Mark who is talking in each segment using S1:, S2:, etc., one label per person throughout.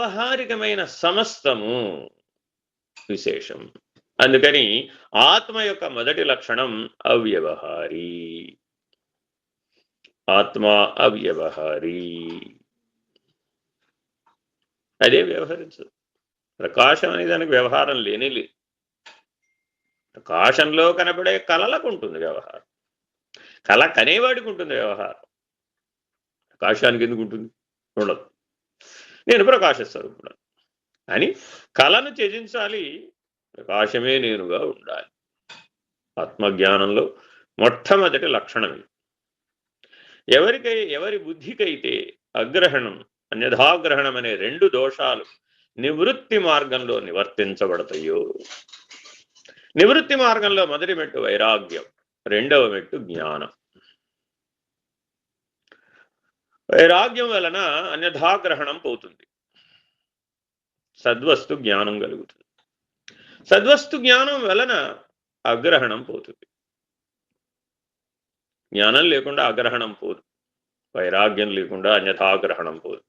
S1: వ్యావహారికమైన సమస్తము విశేషం. అందుకని ఆత్మ యొక్క మొదటి లక్షణం అవ్యవహారి. ఆత్మ అవ్యవహారి. అదే వ్యవహరించదు. ప్రకాశం అనే దానికి వ్యవహారం లేనిలే లేదు. ప్రకాశంలో కనబడే కళలకు ఉంటుంది వ్యవహారం. కళ కనేవాడికి ఉంటుంది వ్యవహారం. ప్రకాశానికి ఎందుకు ఉంటుంది? ఉండదు. నేను ప్రకాశ స్వరూపుడు అని కళను త్యజించాలి. ప్రకాశమే నేనుగా ఉండాలి. ఆత్మజ్ఞానంలో మొట్టమొదటి లక్షణం ఇది. ఎవరికై ఎవరి బుద్ధికైతే అగ్రహణం అన్యథాగ్రహణం అనే రెండు దోషాలు నివృత్తి మార్గంలో నివర్తించబడతాయో. నివృత్తి మార్గంలో మొదటి మెట్టు వైరాగ్యం రెండవ మెట్టు జ్ఞానం. వైరాగ్యం వలన అన్యథాగ్రహణం పోతుంది. సద్వస్తు జ్ఞానం కలుగుతుంది. సద్వస్తు జ్ఞానం వలన అగ్రహణం పోతుంది. జ్ఞానం లేకుండా అగ్రహణం పోదు. వైరాగ్యం లేకుండా అన్యథాగ్రహణం పోదు.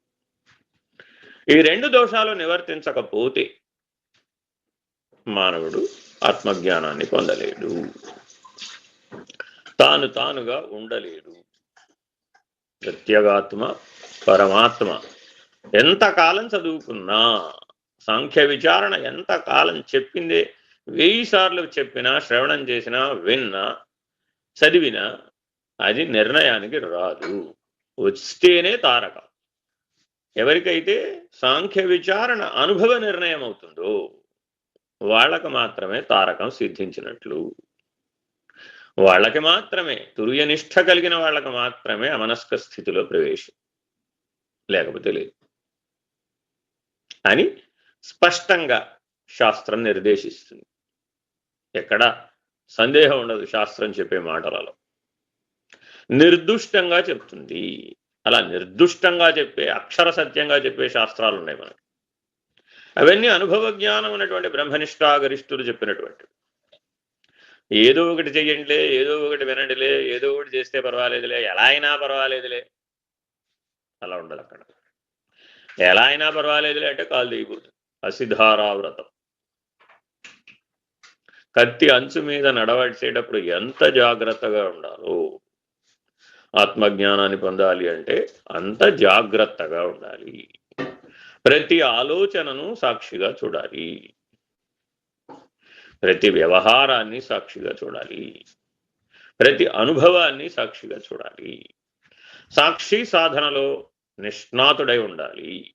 S1: ఈ రెండు దోషాలు నివర్తించకపోతే మానవుడు ఆత్మజ్ఞానాన్ని పొందలేడు. తాను తానుగా ఉండలేడు. ప్రత్యేగాత్మ పరమాత్మ. ఎంతకాలం చదువుకున్నా సాంఖ్య విచారణ ఎంతకాలం చెప్పిందే వెయ్యి సార్లు చెప్పినా శ్రవణం చేసినా విన్నా చదివినా అది నిర్ణయానికి రాదు. వస్తేనే తారకం. ఎవరికైతే సాంఖ్య విచారణ అనుభవ నిర్ణయం అవుతుందో వాళ్ళకు మాత్రమే తారకం సిద్ధించినట్లు వాళ్ళకి మాత్రమే తుర్యనిష్ట కలిగిన వాళ్ళకి మాత్రమే అమనస్క స్థితిలో ప్రవేశం. లేకపోతే లేదు. అని స్పష్టంగా శాస్త్రం నిర్దేశిస్తుంది. ఎక్కడ సందేహం ఉండదు శాస్త్రం చెప్పే మాటలలో. నిర్దుష్టంగా చెప్తుంది. అలా నిర్దుష్టంగా చెప్పే అక్షర సత్యంగా చెప్పే శాస్త్రాలు ఉన్నాయి మనకి. అవన్నీ అనుభవ జ్ఞానం ఉన్నటువంటి బ్రహ్మనిష్టాగరిష్ఠులు చెప్పినటువంటి ఏదో ఒకటి చెయ్యండిలే ఏదో ఒకటి వినండిలే ఏదో ఒకటి చేస్తే పర్వాలేదులే ఎలా అయినా పర్వాలేదులే. అలా ఉండదు అక్కడ. ఎలా అయినా పర్వాలేదులే అంటే కాలు దిగిపోతుంది అసిధారావ్రతం. కత్తి అంచు మీద నడవడిసేటప్పుడు ఎంత జాగ్రత్తగా ఉండాలో ఆత్మజ్ఞానాన్ని పొందాలి అంటే అంత జాగ్రత్తగా ఉండాలి. ప్రతి ఆలోచనను సాక్షిగా చూడాలి. ప్రతి వ్యవహారాన్ని సాక్షిగా చూడాలి. ప్రతి అనుభవాన్ని సాక్షిగా చూడాలి. సాక్షి సాధనలో నిష్ణాతుడై ఉండాలి.